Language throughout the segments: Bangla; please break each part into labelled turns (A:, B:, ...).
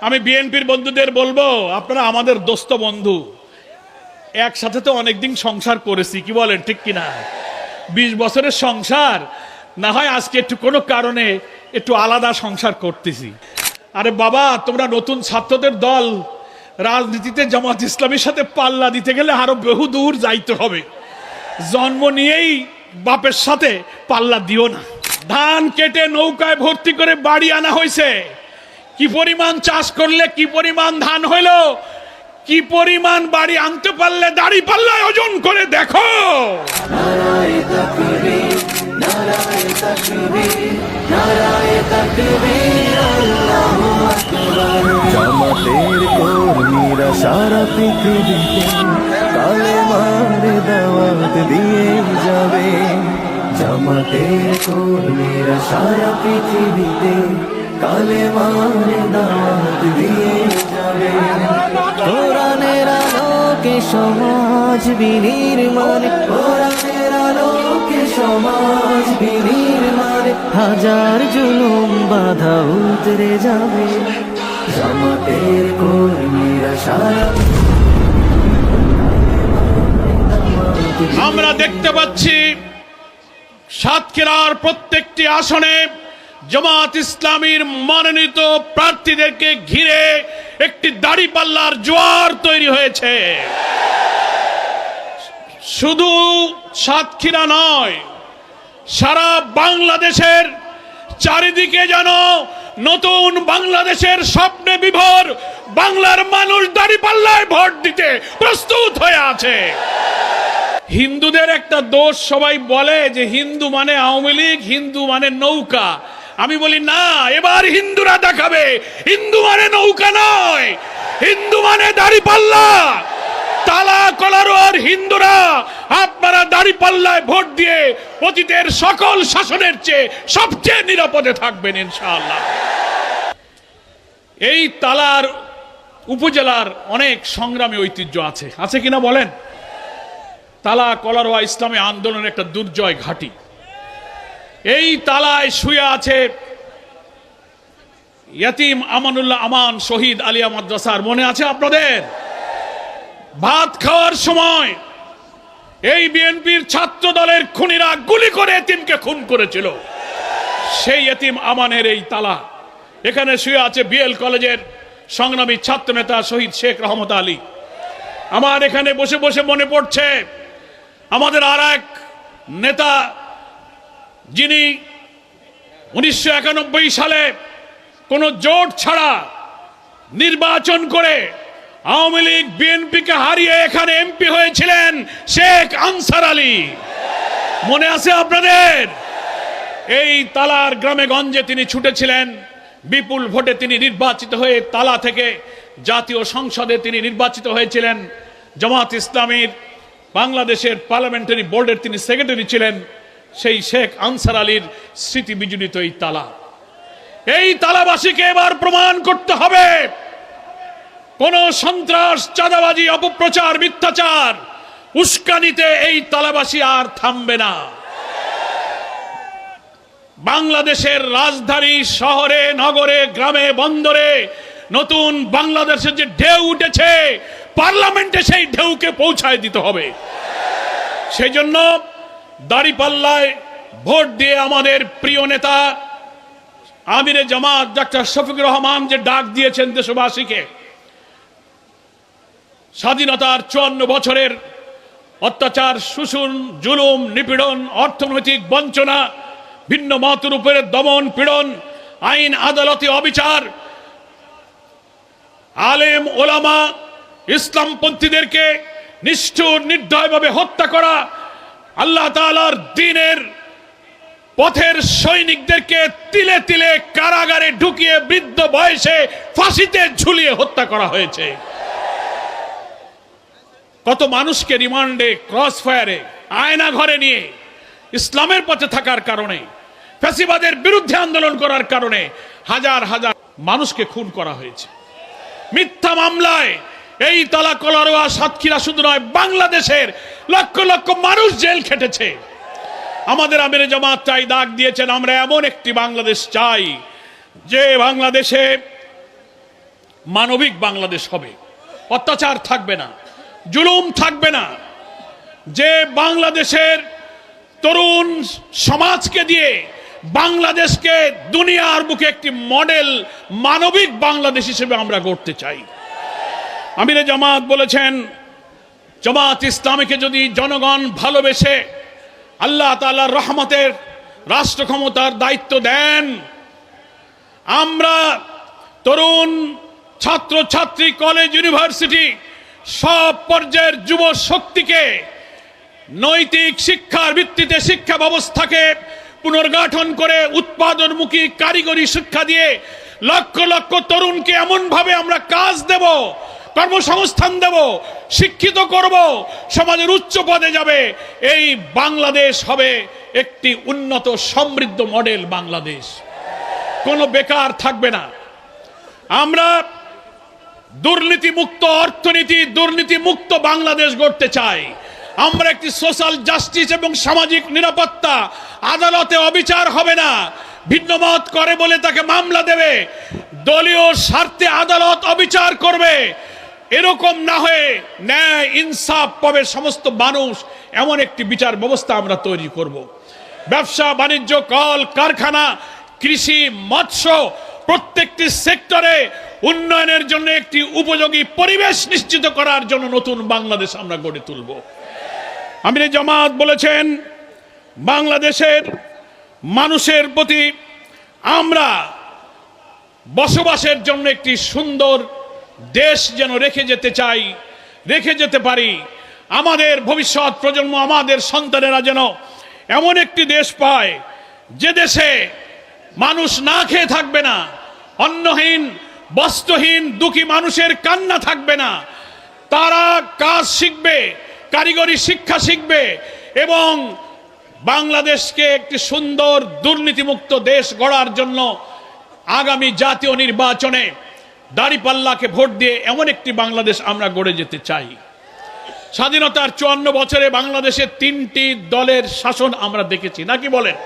A: আমি বিএনপির বন্ধুদের বলব, আপনারা আমাদের দোস্ত বন্ধু। একসাথে তো অনেকদিন সংসার করেছি, কি বলেন, ঠিক কিনা? বিশ বছরের সংসার, না হয় আজকে একটু কোনো কারণে একটু আলাদা সংসার করতেছি। আরে বাবা, তোমরা নতুন ছাত্রদের দল, রাজনীতিতে জামাত ইসলামের সাথে পাল্লা দিতে গেলে আরও বহু দূর যাইতে হবে। জন্ম নিয়েই বাপের সাথে পাল্লা দিও না। ধান কেটে নৌকায় ভর্তি করে বাড়ি আনা হয়েছে। কি পরিমাণ চাষ করলে, কি পরিমাণ ধান হইল, কি পরিমাণ বাড়ি আনতে পারলে, দাড়ি পাল্লায় ওজন করে দেখো।
B: সারা পৃথিবীতে কালেমার দাওয়াত দিয়ে যাবে। কর্মীরা সারা পৃথিবীতে কালেমার দাওয়াত দিয়ে যাবে। কোরআনের আলোকে সমাজ বিনির্মাণ, কোরআনের আলোকে সমাজ বিনির্মাণ হাজার জুলুম বাধা উতরে যাবে। জামাতের কর্মীরা সারা
A: আমরা দেখতে পাচ্ছি সাতক্ষীরার প্রত্যেকটি আসনে জামাত ইসলামীর মনোনীত প্রার্থীদেরকে ঘিরে একটি দাড়িপাল্লার জোয়ার তৈরি হয়েছে। শুধু সাতক্ষীরা নয়, সারা বাংলাদেশের চারিদিকে যেন নতুন বাংলাদেশের স্বপ্নে বিভোর বাংলার মানুষ দাড়িপাল্লায় ভোট দিতে প্রস্তুত হয়ে আছে। হিন্দুদের একটা দোষ সবাই বলে যে হিন্দু মানে আওয়ামী লীগ, হিন্দু মানে নৌকা। আমি বলি, না, এবার হিন্দুরা দেখাবে। হিন্দু মানে নৌকা নয়। হিন্দু মানে দাড়িপাল্লা। তালা কলারোয়ার হিন্দুরা আপনারা দাড়িপাল্লায় ভোট দিয়ে অতীতের সকল শাসনের চেয়ে সবচেয়ে নিরাপদে থাকবেন, ইনশাআল্লাহ। এই তালার উপজেলার অনেক সংগ্রামী ঐতিহ্য আছে। আছে কিনা বলেন? তালা কলারোয়া ইসলামী আন্দোলনের একটা দুর্জয় ঘাঁটি। এই তালায় শুয়ে আছে ইয়াতিম আমানুল্লাহ আমান শহীদ আলিয়া মাদ্রাসার। মনে আছে আপনাদের? ভাত খাওয়ার সময় এই বিএনপির ছাত্র দলের খুনিরা গুলি করে এতিমকে খুন করেছিল। সেই এতিম আমানের এই তালা। এখানে শুয়ে আছে বিএল কলেজের সংগ্রামী ছাত্র নেতা শহীদ শেখ রহমত আলী। আমার এখানে বসে বসে মনে পড়ছে, আমাদের আর এক নেতা যিনি উনিশশো একানব্বই সালে কোনো জোট ছাড়া নির্বাচন করে আওয়ামী লীগ, বিএনপিকে হারিয়ে এখানে এমপি হয়েছিলেন শেখ আনসার আলী। মনে আছে আপনাদের? এই তালার গ্রামে গঞ্জে তিনি ছুটেছিলেন। বিপুল ভোটে তিনি নির্বাচিত হয়ে তালা থেকে জাতীয় সংসদে তিনি নির্বাচিত হয়েছিলেন। জামাত ইসলামীর বাংলাদেশের পার্লামেন্টারি বোর্ডের তিনি সেক্রেটারি ছিলেন। সেই শেখ আনসার আলীর স্মৃতি বিজড়িত এই তালা। এই তালাবাসীকে এবার প্রমাণ করতে হবে। কোন সন্ত্রাস, চাঁদাবাজি, অপপ্রচার, মিথ্যাচার, উস্কানিতে এই তালাবাসী আর থামবে না। বাংলাদেশের রাজধানী শহরে, নগরে, গ্রামে, বন্দরে নতুন বাংলাদেশের যে ঢেউ উঠেছে, পার্লামেন্টে সেই ঢেউকে পৌঁছায় দিতে হবে। সেই জন্য দাড়িপাল্লায় ভোট দিয়ে আমাদের প্রিয় নেতা আমিরে জামাত, ডাক্তার শফিকুর রহমান যে ডাক দিয়েছেন দেশবাসীকে, স্বাধীনতার চুয়ান্ন বছরের অত্যাচার শোষণ জুলুম, নিপীড়ন, অর্থনৈতিক বঞ্চনা, ভিন্ন মতের উপরে দমন, পীড়ন, আইন, আদালতে অবিচার, আলেম, ওলামা, ইসলামপন্থীদেরকে নিষ্ঠুর, নির্দয়ভাবে হত্যা করা আল্লাহ তাআলার দিনের পথের সৈনিকদেরকে তিলে তিলে কারাগারে ঢুকিয়ে বৃদ্ধ বয়সে ফাঁসিতে ঝুলিয়ে হত্যা করা হয়েছে। কত মানুষকে রিমান্ডে ক্রস ফায়ারে আয়না ঘরে নিয়ে ইসলামের পথে থাকার কারণে, ফ্যাসিবাদের বিরুদ্ধে আন্দোলন করার কারণে হাজার হাজার মানুষকে খুন করা হয়েছে। মিথ্যা মামলায় এই তালা কলারোয়া সাতক্ষীরা শুধু নয়, বাংলাদেশের লক্ষ লক্ষ মানুষ জেল খেটেছে। আমাদের আমির জামাত চাই, দাগ দিয়েছেন, আমরা এমন একটি বাংলাদেশ চাই যে বাংলাদেশে মানবিক বাংলাদেশ হবে। অত্যাচার থাকবে না, জুলুম থাকবে না। যে বাংলাদেশের তরুণ সমাজকে দিয়ে বাংলাদেশকে দুনিয়ার বুকে একটি মডেল মানবিক বাংলাদেশ হিসেবে আমরা গড়তে চাই। আমিরে জামাত বলেছেন, জামাত ইসলামীকে যদি জনগণ ভালোবেসে আল্লাহ তাআলার রহমতের রাষ্ট্র ক্ষমতার দায়িত্ব দেন, আমরা তরুণ ছাত্র ছাত্রী কলেজ ইউনিভার্সিটি সব পর্যায়ের যুব শক্তিকে নৈতিক শিক্ষার ভিত্তিতে শিক্ষা ব্যবস্থাকে পুনর্গঠন করে উৎপাদনমুখী কারিগরি শিক্ষা দিয়ে লক্ষ লক্ষ তরুণকে এমনভাবে আমরা কাজ দেব কর্মসংস্থান দেব, শিক্ষিত করব, সমাজের উচ্চ পদে যাবে। এই বাংলাদেশ হবে একটি উন্নত সমৃদ্ধ মডেল বাংলাদেশ। কোনো বেকার থাকবে না। আমরা দুর্নীতি মুক্ত অর্থনীতি দুর্নীতি মুক্ত বাংলাদেশ গড়তে চাই। আমরা একটি সোশ্যাল জাস্টিস এবং সামাজিক নিরাপত্তা, আদালতে অবিচার হবে না। ভিন্ন মত করে বলে তাকে মামলা দেবে। দলীয় স্বার্থে আদালত অবিচার করবে। এরকম না হয়ে ন্যায়, ইনসাফ পাবে সমস্ত মানুষ, এমন একটি বিচার ব্যবস্থা আমরা তৈরি করব। ব্যবসা, বাণিজ্য, কল, কারখানা, কৃষি, মৎস্য, প্রত্যেকটি সেক্টরে উন্নয়নের জন্য একটি উপযোগী পরিবেশ নিশ্চিত করার জন্য নতুন বাংলাদেশ আমরা গড়ে তুলব আমির জামাত বলেছেন, বাংলাদেশের মানুষের প্রতি আমরা বসবাসের জন্য একটি সুন্দর দেশ যেন রেখে যেতে চাই, রেখে যেতে পারি। আমাদের ভবিষ্যৎ প্রজন্ম, আমাদের সন্তানেরা যেন এমন একটি দেশ পায়, যে দেশে মানুষ না খেয়ে থাকবে না, অন্নহীন, বস্ত্রহীন, দুঃখী মানুষের কান্না থাকবে না। তারা কাজ শিখবে, কারিগরি শিক্ষা শিখবে এবং বাংলাদেশকে একটি সুন্দর দুর্নীতিমুক্ত দেশ গড়ার জন্য আগামী জাতীয় নির্বাচনে দাড়িপাল্লাকে ভোট দিয়ে এমন একটি বাংলাদেশ আমরা গড়ে যেতে চাই। স্বাধীনতার চুয়ান্ন বছরে বাংলাদেশে তিনটি দলের শাসন আমরা দেখেছি। নাকি বলেন?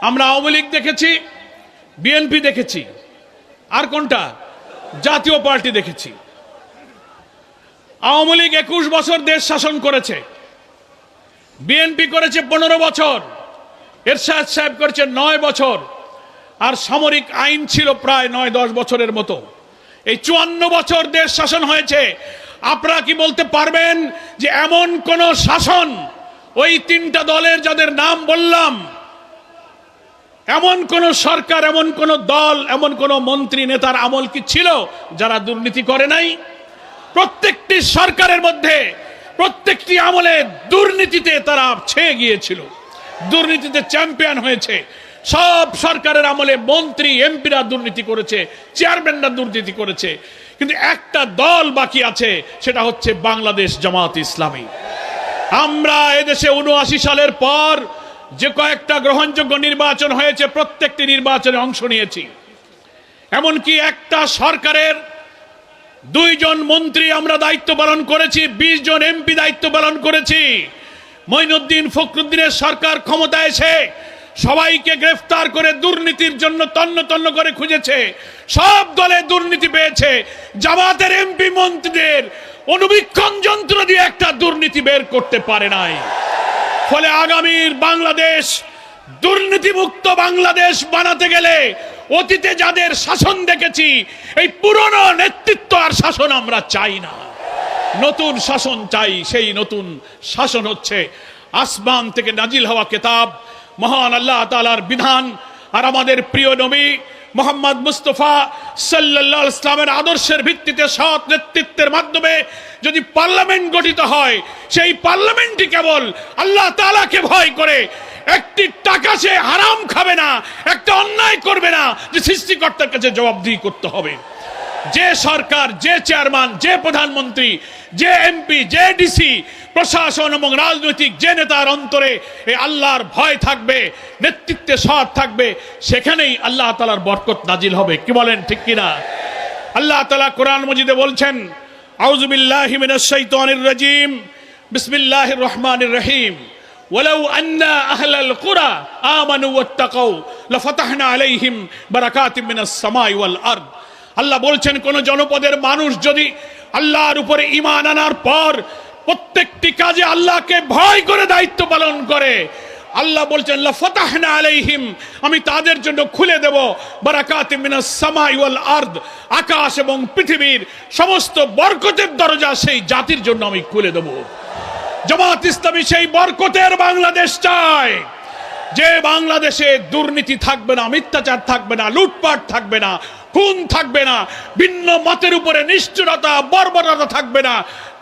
A: আমরা আওয়ামী লীগ দেখেছি, বিএনপি দেখেছি, আর কোনটা? জাতীয় পার্টি দেখেছি। আওয়ামী লীগ একুশ বছর দেশ শাসন করেছে। বিএনপি করেছে পনেরো বছর, এরশাদ সাহেব করেছে নয় বছর, আর সামরিক আইন ছিল প্রায় নয় দশ বছরের মতো। এই চুয়ান্ন বছর দেশ শাসন হয়েছে। আপনারা কি বলতে পারবেন যে এমন কোন শাসন ওই তিনটা দলের যাদের নাম বললাম, এমন কোন সরকার, এমন কোন দল, এমন কোন মন্ত্রী, নেতার আমল কি ছিল যারা দুর্নীতি করে নাই? প্রত্যেকটি সরকারের মধ্যে, প্রত্যেকটি আমলে দুর্নীতিতে তারা ছেয়ে গিয়েছিল। দুর্নীতিতে চ্যাম্পিয়ন হয়েছে। সব সরকারের আমলে মন্ত্রী, এমপিরা দুর্নীতি করেছে, চেয়ারম্যানরা দুর্নীতি করেছে। কিন্তু একটা দল বাকি আছে, সেটা হচ্ছে বাংলাদেশ জামাত ইসলামী। আমরা এদেশে উনআশি সালের পর যে কয়েকটা গ্রহণযোগ্য নির্বাচন হয়েছে, প্রত্যেকটি নির্বাচনে অংশ নিয়েছি। এমনকি একটা সরকারের দুইজন মন্ত্রী আমরা দায়িত্ব পালন করেছি, বিশ জন এমপি দায়িত্ব পালন করেছি। মঈনুদ্দিন ফখরুদ্দিনের সরকার ক্ষমতায় এসে সবাইকে গ্রেফতার করে দুর্নীতির জন্য তন্ন তন্ন করে খুঁজেছে। সব দলে দুর্নীতি পেয়েছে। জামাতের এমপি মন্ত্রীদের অনুবীক্ষণ যন্ত্র দিয়ে একটা দুর্নীতি বের করতে পারে নাই। ফলে আগামীর বাংলাদেশ, দুর্নীতিমুক্ত বাংলাদেশ বানাতে গেলে অতীতে যাদের শাসন দেখেছি, এই পুরনো নেতৃত্ব আর শাসন আমরা চাই না। নতুন শাসন চাই, সেই নতুন শাসন হচ্ছে আসমান থেকে নাজিল হওয়া কেতাব। মহান আল্লাহ তালার বিধান আর আমাদের প্রিয় নবী মোহাম্মদ মুস্তফা সাল্লাহ ইসলামের আদর্শের ভিত্তিতে সৎ নেতৃত্বের মাধ্যমে যদি পার্লামেন্ট গঠিত হয়, সেই পার্লামেন্টই কেবল আল্লাহ তালাকে ভয় করে। একটি টাকা সে হারাম খাবে না, একটা অন্যায় করবে না যে সৃষ্টিকর্তার কাছে জবাবদিহি করতে হবে। যে সরকার যে চেয়ারম্যান যে প্রধানমন্ত্রী যে এমপি যে ডিসি প্রশাসন এবং রাজনৈতিক যে নেতার অন্তরে এই আল্লাহর ভয় থাকবে নেতৃত্বে সৎ থাকবে সেখানেই আল্লাহ তালার বরকত নাজিল হবে কি বলেন ঠিক কিনা আল্লাহ তালা কোরআন মজিদে বলছেন আউজুবিল্লাহ মিনাশ রাজিম বিসমিল্লাহির রহমানির রহিম ولو أن أهل القرى آمنوا واتقوا لفتحنا عليهم بركات من السماء والأرض আল্লাহ বলছেন, কোন জনপদের মানুষ যদি আল্লাহর উপরে ইমান আনার পর প্রত্যেকটি কাজে আল্লাহকে ভয় করে দায়িত্ব পালন করে, আল্লাহ বলছেন ফতাহনা আলাইহিম, আমি তাদের জন্য খুলে দেব। বারাকাত সামাই ওয়াল আরদ, আকাশ এবং পৃথিবীর সমস্ত বরকতের দরজা সেই জাতির জন্য আমি খুলে দেব। জামাত ইসলামী সেই বরকতের বাংলাদেশ চায়। যে বাংলাদেশে দুর্নীতি থাকবে না, মিথ্যাচার থাকবে না, লুটপাট থাকবে না খুন থাকবে না, ভিন্ন মতের উপরে নিষ্ঠুরতা, বর্বরতা থাকবে না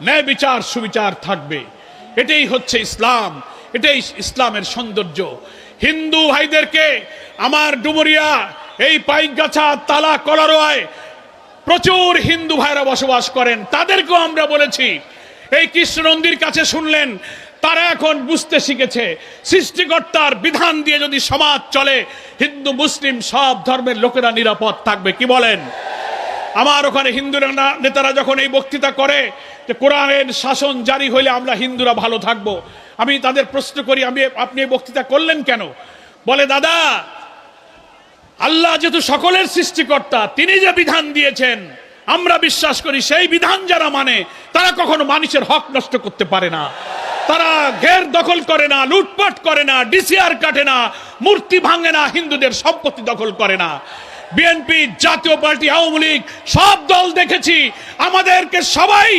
A: ন্যায় বিচার সুবিচার থাকবে। এটাই হচ্ছে ইসলাম, এটাই ইসলামের সৌন্দর্য। হিন্দু ভাইদেরকে আমার ডুমুরিয়া, এই পাইকগাছা, তালা কলারোয় প্রচুর হিন্দু ভাইরা বসবাস করেন। তাদেরকেও আমরা বলেছি, এই কৃষ্ণ নন্দীর কাছে শুনলেন তারা এখন বুঝতে শিখেছে, সৃষ্টিকর্তার বিধান দিয়ে যদি সমাজ চলে, হিন্দু, মুসলিম সব ধর্মের লোকেরা নিরাপদ থাকবে। কি বলেন? আমার ওখানে হিন্দু নেতারা যখন এই বক্তৃতা করে যে কোরআনের শাসন জারি হইলে আমরা হিন্দুরা ভালো থাকব, আমি তাদের প্রশ্ন করি, আমি, আপনি এই বক্তৃতা করলেন কেন? বলে, দাদা, আল্লাহ যেহেতু সকলের সৃষ্টিকর্তা, তিনি যে বিধান দিয়েছেন, আমরা বিশ্বাস করি সেই বিধান যারা মানে তারা কখনো মানুষের হক নষ্ট করতে পারে না। তারা ঘের দখল করে না, লুটপাট করে না, ডিসিআর কাটে না, মূর্তি ভাঙে না, হিন্দুদের সম্পত্তি দখল করে না। বিএনপি জাতীয় পার্টি, আওয়ামী লীগ, সব দল দেখেছি, আমাদেরকে সবাই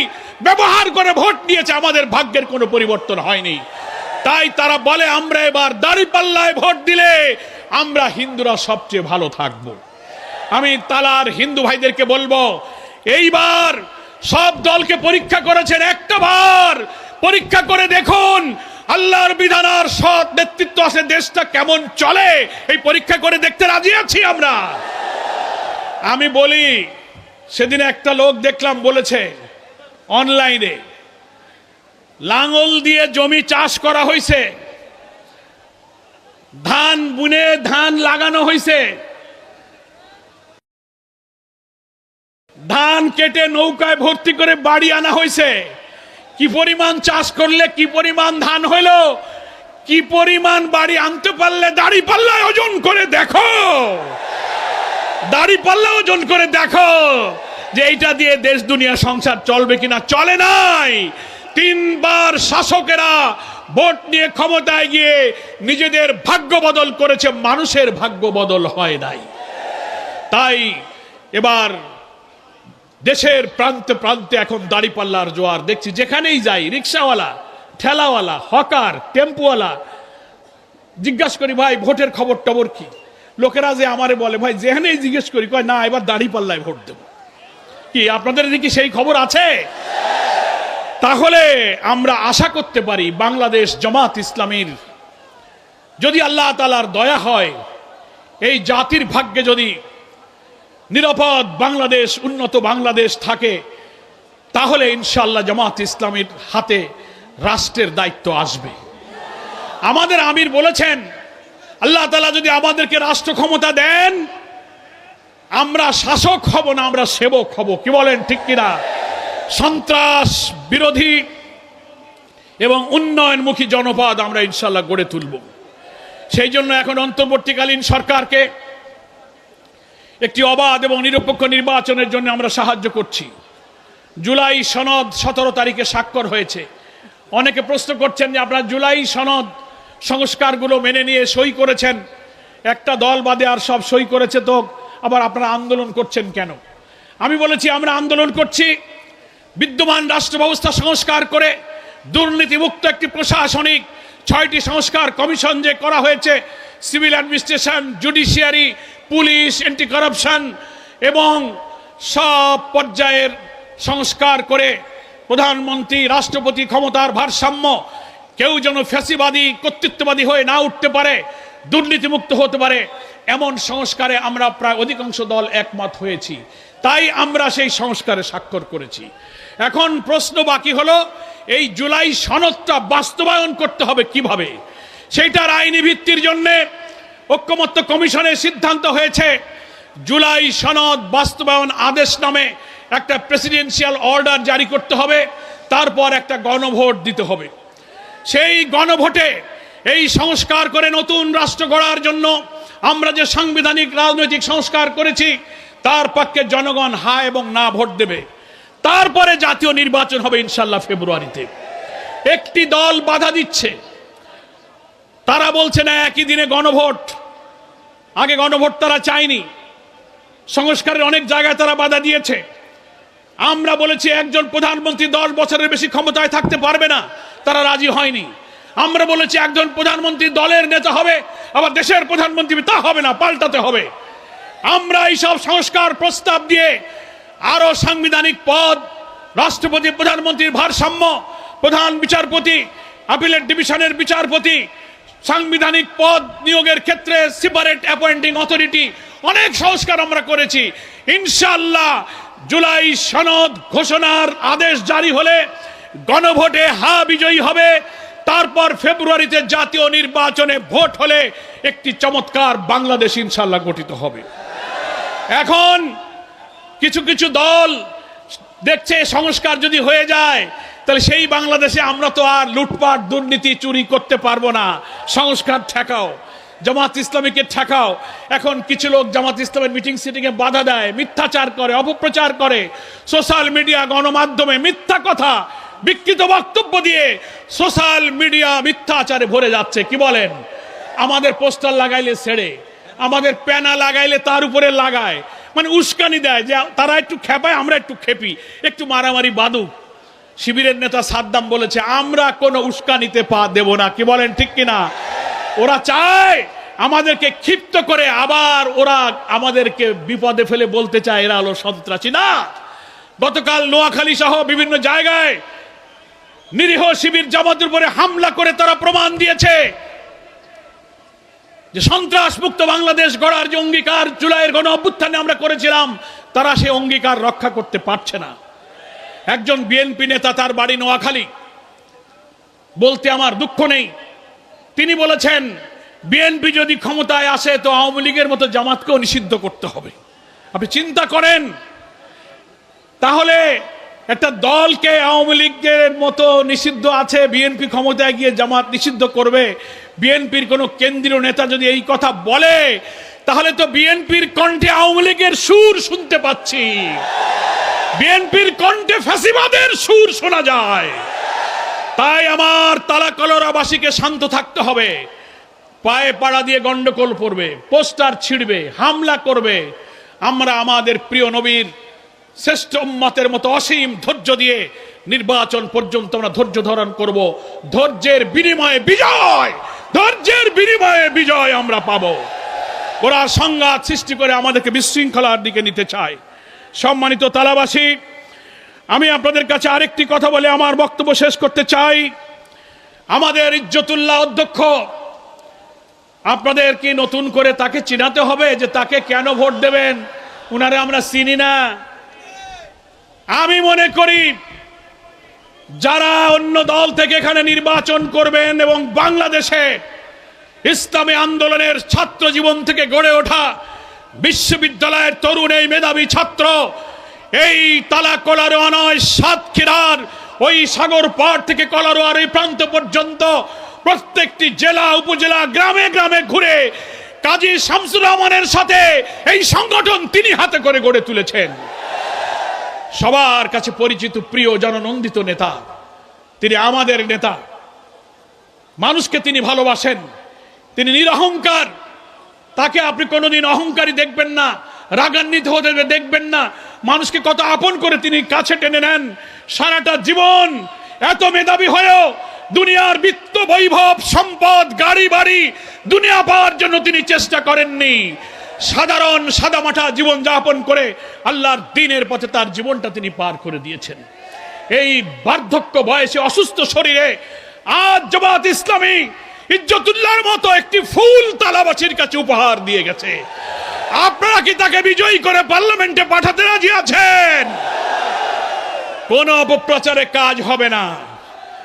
A: ব্যবহার করে ভোট দিয়েছে, আমাদের ভাগ্যের কোনো পরিবর্তন হয়নি। তাই তারা বলে, আমরা এবার দাড়িপাল্লায় ভোট দিলে আমরা হিন্দুরা সবচেয়ে ভালো থাকব। আমি তালার হিন্দু ভাইদেরকে বলব, এইবার সব দলকে পরীক্ষা করেছেন একটা বার পরীক্ষা করে দেখুন আল্লাহর বিধান আর সৎ নেতৃত্ব আছে দেশটা কেমন চলে, এই পরীক্ষা করে দেখতে রাজি আছি আমরা। আমি বলি, সেদিন একটা লোক দেখলাম বলেছে, অনলাইনে, লাঙল দিয়ে জমি চাষ করা হয়েছে ধান বুনে ধান লাগানো হয়েছে ধান কেটে নৌকায় ভর্তি করে বাড়ি আনা হয়েছে কি পরিমাণ চাষ করলে কি পরিমাণ ধান হইল? কি পরিমাণ বাড়ি আনতে পারলে দাড়ি পাল্লায় ওজন করে দেখো। দাড়ি পাল্লা ওজন করে দেখো যে এইটা দিয়ে দেশ দুনিয়া সংসার চলবে কিনা, চলে নাই। তিনবার শাসকেরা ভোট নিয়ে ক্ষমতায় গিয়ে নিজেদের ভাগ্য বদল করেছে, মানুষের ভাগ্য বদল হয় নাই। তাই এবার দেশের প্রান্তে প্রান্তে এখন দাড়িপাল্লার জোয়ার। দেখছি যেখানেই যাই, রিক্সাওয়ালা, ঠেলাওয়ালা, হকার, টেম্পুওয়ালা, জিজ্ঞাসা করি, ভাই, ভোটের খবর টবর কি? লোকেরা যে আমারে বলে, ভাই, যেখানেই জিজ্ঞেস করি, কয়, না, এবার দাড়ি পাল্লায় ভোট দেব। কি আপনাদের কি সেই খবর আছে? তাহলে আমরা আশা করতে পারি বাংলাদেশ জামাত ইসলামীর, যদি আল্লাহ তালার দয়া হয়, এই জাতির ভাগ্যে যদি নিরাপদ বাংলাদেশ, উন্নত বাংলাদেশ থাকে, তাহলে ইনশাল্লাহ জামাত ইসলামীর হাতে রাষ্ট্রের দায়িত্ব আসবে। আমাদের আমির বলেছেন, আল্লাহ তালা যদি আমাদেরকে রাষ্ট্র ক্ষমতা দেন, আমরা শাসক হব না, আমরা সেবক হব। কি বলেন ঠিক কিনা? সন্ত্রাস বিরোধী এবং উন্নয়নমুখী জনপদ আমরা ইনশাল্লাহ গড়ে তুলব। সেই জন্য এখন অন্তর্বর্তীকালীন সরকারকে একটি অবাধ এবং নিরপেক্ষ নির্বাচনের জন্য আমরা সাহায্য করছি। জুলাই সনদ সতেরো তারিখে স্বাক্ষর হয়েছে। অনেকে প্রশ্ন করছেন যে আপনারা জুলাই সনদ সংস্কারগুলো মেনে নিয়ে সই করেছেন। একটা দল বাদে আর সব সই করেছে তো, আবার আপনারা আন্দোলন করছেন কেন? আমি বলেছি, আমরা আন্দোলন করছি বিদ্যমান রাষ্ট্র ব্যবস্থা সংস্কার করে দুর্নীতিমুক্ত একটি প্রশাসনিক ছয়টি সংস্কার কমিশন যে করা হয়েছে, civil administration, judiciary police anti corruption এবং সব পর্যায়ের সংস্কার করে প্রধানমন্ত্রী, রাষ্ট্রপতি ক্ষমতার ভারসাম্য কেউ যেন ফ্যাসিবাদী, কর্তৃত্ববাদী হয়ে না উঠতে পারে, দুর্নীতিমুক্ত হতে পারে, এমন সংস্কারে আমরা প্রায় অধিকাংশ দল একমত হয়েছি। তাই আমরা সেই সংস্কারে স্বাক্ষর করেছি। এখন প্রশ্ন বাকি হলো, এই জুলাই সনদটা বাস্তবায়ন করতে হবে কীভাবে? সেইটার আইনি ভিত্তির জন্যে ঐক্যমত্য কমিশনের সিদ্ধান্ত হয়েছে, জুলাই সনদ বাস্তবায়ন আদেশ নামে একটা প্রেসিডেন্সিয়াল অর্ডার জারি করতে হবে, তারপর একটা গণভোট দিতে হবে। সেই গণভোটে এই সংস্কার করে নতুন রাষ্ট্র গড়ার জন্য আমরা যে সাংবিধানিক রাজনৈতিক সংস্কার করেছি, তার পক্ষে জনগণ হা এবং না ভোট দেবে। তারপরে জাতীয় নির্বাচন হবে ইনশাল্লাহ ফেব্রুয়ারিতে। একটি দল বাধা দিচ্ছে, তারা বলছে না একই দিনে গণভোট আগে গণভোট তারা চায়নি। সংস্কারের অনেক জায়গায় তারা বাধা দিয়েছে। আমরা বলেছি একজন প্রধানমন্ত্রী দশ বছরের বেশি ক্ষমতায় থাকতে পারবে না, তারা রাজি হয়নি। আমরা বলেছি একজন প্রধানমন্ত্রী দলের নেতা হবে, আবার দেশের প্রধানমন্ত্রী তা হবে না, পাল্টাতে হবে। আমরা এইসব সংস্কার প্রস্তাব দিয়ে আরও সাংবিধানিক পদ, রাষ্ট্রপতি, প্রধানমন্ত্রীর ভারসাম্য, প্রধান বিচারপতি আপিলেট ডিভিশনের বিচারপতি সাংবিধানিক পদ নিয়োগের ক্ষেত্রে সিপারেট অ্যাপয়েন্টিং অথরিটি অনেক সংস্কার আমরা করেছি। ইনশাল্লাহ জুলাই সনদ ঘোষণার আদেশ জারি হলে গণভোটে হা বিজয়ী হবে। তারপর ফেব্রুয়ারিতে জাতীয় নির্বাচনে ভোট হলে একটি চমৎকার বাংলাদেশ ইনশাল্লাহ গঠিত হবে। এখন কিছু কিছু দল দেখছে সংস্কার যদি হয়ে যায়, তাহলে সেই বাংলাদেশে আমরা তো আর লুটপাট, দুর্নীতি চুরি করতে পারব না। সংস্কার ঠেকাও, জামাত ইসলামীকে ঠেকাও। এখন কিছু লোক জামাত ইসলামের মিটিং সিটিংয়ে বাধা দেয়, মিথ্যাচার করে, অপপ্রচার করে। সোশ্যাল মিডিয়া গণমাধ্যমে মিথ্যা কথা, বিকৃত বক্তব্য দিয়ে সোশ্যাল মিডিয়া মিথ্যাচারে ভরে যাচ্ছে। কি বলেন? আমাদের পোস্টার লাগাইলে ছেড়ে, আমাদের প্যানা লাগাইলে তার উপরে লাগায়। মানে উস্কানি দেয় যে তারা একটু খেপায়, আমরা একটু খেপি। একটু মারামারি বাদুক শিবিরের নেতা সাদ্দাম বলেছে, আমরা কোনো উস্কানিতে পা দেব না। কি বলেন, ঠিক কিনা? ওরা চায় আমাদেরকে ক্ষিপ্ত করে আবার ওরা আমাদেরকে বিপদে ফেলে বলতে চায়, এরা হলো সন্ত্রাসী। না, গতকাল নোয়াখালী সহ বিভিন্ন জায়গায় নিরীহ শিবির জামাতের উপরে হামলা করে তারা প্রমাণ দিয়েছে। যে সন্ত্রাস মুক্ত বাংলাদেশ গড়ার যে অঙ্গীকার জুলাইয়ের গণ অভ্যুত্থানে আমরা করেছিলাম, তারা সে অঙ্গীকার রক্ষা করতে পারছে না। একজন বিএনপি নেতা তার বাড়ি নোয়াখালী। বলতে আমার দুঃখ নেই। তিনি বলেছেন, বিএনপি যদি ক্ষমতায় আসে তো আওয়ামী লীগের মতো জামাতকেও নিষিদ্ধ করতে হবে। আপনি চিন্তা করেন, তাহলে একটা দলকে আওয়ামী লীগের মতো নিষিদ্ধ আছে, বিএনপি ক্ষমতায় গিয়ে জামাত নিষিদ্ধ করবে, বিএনপির কোনো কেন্দ্রীয় নেতা যদি এই কথা বলে, তাহলে তো বিএনপির কণ্ঠে আওয়ামী লীগের সুর শুনতে পাচ্ছি। বিএনপির কণ্ঠে ফ্যাসিবাদের সুর শোনা যায়। তাই আমার তালা কলরাবাসীকে শান্ত থাকতে হবে। পায়ে পাড়া দিয়ে গন্ডগোল পড়বে, পোস্টার ছিঁড়বে, হামলা করবে। আমরা আমাদের প্রিয় নবীর শ্রেষ্ঠ উম্মতের মতো অসীম ধৈর্য দিয়ে নির্বাচন পর্যন্ত আমরা ধৈর্য ধারণ করব। ধৈর্যের বিনিময়ে বিজয়! ধৈর্যের বিনিময়ে বিজয় আমরা পাব। ওরা সংঘাত সৃষ্টি করে আমাদেরকে বিশৃঙ্খলার দিকে নিতে চায়। সম্মানিত তালাবাসী, আমি আপনাদের কাছে আরেকটি কথা বলে আমার বক্তব্য শেষ করতে চাই। আমাদের ইজ্জতুল্লাহ অধ্যক্ষ, আপনাদের কি নতুন করে তাকে চিনাতে হবে যে তাকে কেন ভোট দেবেন? উনারে আমরা চিনি না। আমি মনে করি যারা অন্য দল থেকে এখানে নির্বাচন করবেন এবং বাংলাদেশে ইসলামী আন্দোলনের ছাত্র জীবন থেকে গড়ে ওঠা বিশ্ববিদ্যালয়ের তরুণ এই মেধাবী ছাত্র, এই তালা কলারোয়া নয় সাতক্ষীরার ওই সাগর পাড় থেকে কলারোয়ার এই প্রান্ত পর্যন্ত প্রত্যেকটি জেলা, উপজেলা, গ্রামে গ্রামে ঘুরে কাজী শামসুর রহমানের সাথে এই সংগঠন তিনি হাতে করে গড়ে তুলেছেন। সবার কাছে পরিচিত প্রিয় জননন্দিত নেতা, তিনি আমাদের নেতা। মানুষকে তিনি ভালোবাসেন, তিনি নিরহংকার। তাকে আপনি কোনোদিন অহংকারী দেখবেন না, রাগান্বিত হতে দেখবেন না। মানুষকে কত আপন করে তিনি কাছে টেনে নেন। সারাটা জীবন এত মেধাবী হয়েও দুনিয়ার বিত্ত বৈভব, সম্পদ গাড়ি বাড়ি দুনিয়া পাওয়ার জন্য তিনি চেষ্টা করেননি। সাধারণ সাদামাটা জীবন যাপন করে আল্লাহর দিনের পথে তার জীবনটা তিনি পার করে দিয়েছেন। এই বার্ধক্য বয়সে, অসুস্থ শরীরে আজ জামাত ইসলামী ইজ্জতুল্লাহর মতো একটি ফুল তালাবাসীর কাছে উপহার দিয়ে গেছে। আপনারা কি তাকে বিজয়ী করে পার্লামেন্টে পাঠাতে রাজি আছেন? কোন অপপ্রচারে কাজ হবে না।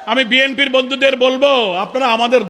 A: আমি বিএনপির বন্ধুদের বলব, আপনারা আমাদের